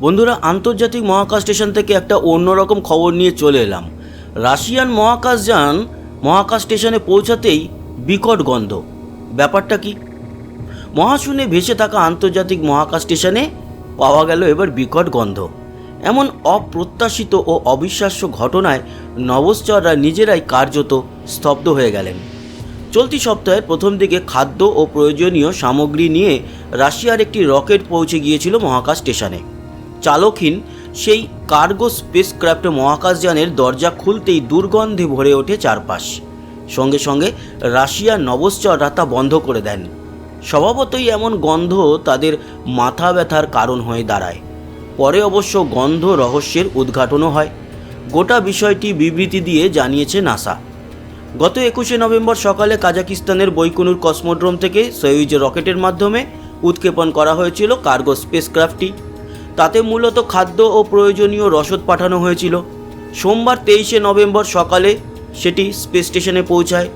বন্ধুরা, আন্তর্জাতিক মহাকাশ স্টেশন থেকে একটা অন্যরকম খবর নিয়ে চলে এলাম। রাশিয়ান মহাকাশযান মহাকাশ স্টেশনে পৌঁছাতেই বিকট গন্ধ। ব্যাপারটা কি? মহাশূন্যে ভেসে থাকা আন্তর্জাতিক মহাকাশ স্টেশনে পাওয়া গেল এবার বিকট গন্ধ। এমন অপ্রত্যাশিত ও অবিশ্বাস্য ঘটনায় নভশ্চররা নিজেরাই কার্যত স্তব্ধ হয়ে গেলেন। চলতি সপ্তাহের প্রথম দিকে খাদ্য ও প্রয়োজনীয় সামগ্রী নিয়ে রাশিয়ার একটি রকেট পৌঁছে গিয়েছিল মহাকাশ স্টেশনে। চালকহীন, সেই কার্গো স্পেসক্রাফ্ট মহাকাশযানের দরজা খুলতেই দুর্গন্ধে ভরে ওঠে চারপাশ। সঙ্গে সঙ্গে রাশিয়ার নভশ্চররা তা বন্ধ করে দেন। স্বভাবতই এমন গন্ধ তাদের মাথা ব্যথার কারণ হয়ে দাঁড়ায়। পরে অবশ্য গন্ধ রহস্যের উদ্ঘাটনও হয়। গোটা বিষয়টি বিবৃতি দিয়ে জানিয়েছে নাসা। গত একুশে নভেম্বর সকালে কাজাকিস্তানের বৈকুনুর কসমোড্রোম থেকে সয়ুজ রকেটের মাধ্যমে উৎক্ষেপণ করা হয়েছিল কার্গো স্পেসক্রাফটটি। তাতে মূলত খাদ্য ও প্রয়োজনীয় রসদ পাঠানো হয়েছিল। সোমবার তেইশে নভেম্বর সকালে সেটি স্পেস স্টেশনে পৌঁছায়।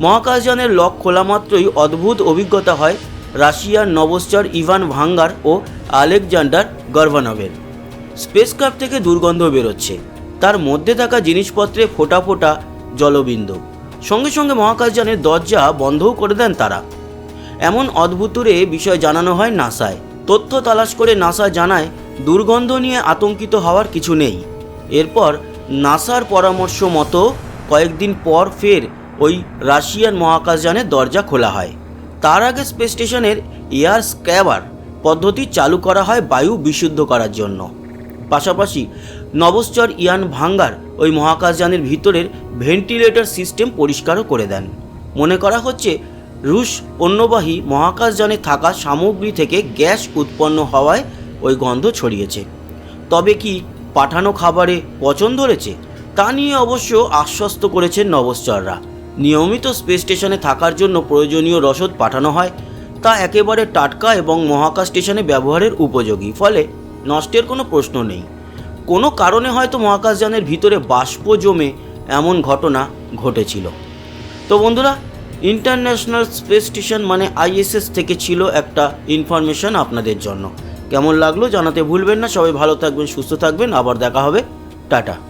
মহাকাশযানের লক খোলা মাত্রই অদ্ভুত অভিজ্ঞতা হয় রাশিয়ার নভশ্চর ইভান ভাঙ্গার ও আলেকজান্ডার গর্ভানভের। স্পেসক্রাফট থেকে দুর্গন্ধ বেরোচ্ছে। তার মধ্যে থাকা জিনিসপত্রে ফোটা ফোটা জলবিন্দু। সঙ্গে সঙ্গে মহাকাশযানের দরজা বন্ধও করে দেন তারা। এমন অদ্ভুতুরে বিষয় জানানো হয় নাসায়। তথ্য তালাশ করে নাসা জানায়, দুর্গন্ধ নিয়ে আতঙ্কিত হওয়ার কিছু নেই। এরপর নাসার পরামর্শ মতো কয়েকদিন পর ফের ওই রাশিয়ান মহাকাশযানের দরজা খোলা হয়। তার আগে স্পেস স্টেশনের এয়ার স্ক্যাবার পদ্ধতি চালু করা হয় বায়ু বিশুদ্ধ করার জন্য। পাশাপাশি নভশ্চর ইয়ান ভাঙ্গার ওই মহাকাশযানের ভিতরের ভেন্টিলেটর সিস্টেম পরিষ্কারও করে দেন। মনে করা হচ্ছে রুশ অন্যবাহী মহাকাশযানে থাকা সামগ্রী থেকে গ্যাস উৎপন্ন হওয়ায় ওই গন্ধ ছড়িয়েছে। তবে কি পাঠানো খাবারে পচন ধরেছে? তা নিয়ে অবশ্য আশ্বস্ত করেছেন নভশ্চররা। নিয়মিত স্পেস স্টেশনে থাকার জন্য প্রয়োজনীয় রসদ পাঠানো হয়। তা একেবারে টাটকা এবং মহাকাশ স্টেশনে ব্যবহারের উপযোগী। ফলে নষ্টের কোনো প্রশ্ন নেই। কোনো কারণে হয়তো মহাকাশযানের ভিতরে বাষ্প জমে এমন ঘটনা ঘটেছিল। তো বন্ধুরা ইন্টারন্যাশনাল স্পেস স্টেশন মানে আইএসএস থেকে ছিল একটা ইনফরমেশন আপনাদের জন্য। কেমন লাগল জানাতে ভুলবেন না, সবাই ভালো থাকবেন, সুস্থ থাকবেন, আবার দেখা হবে। টাটা।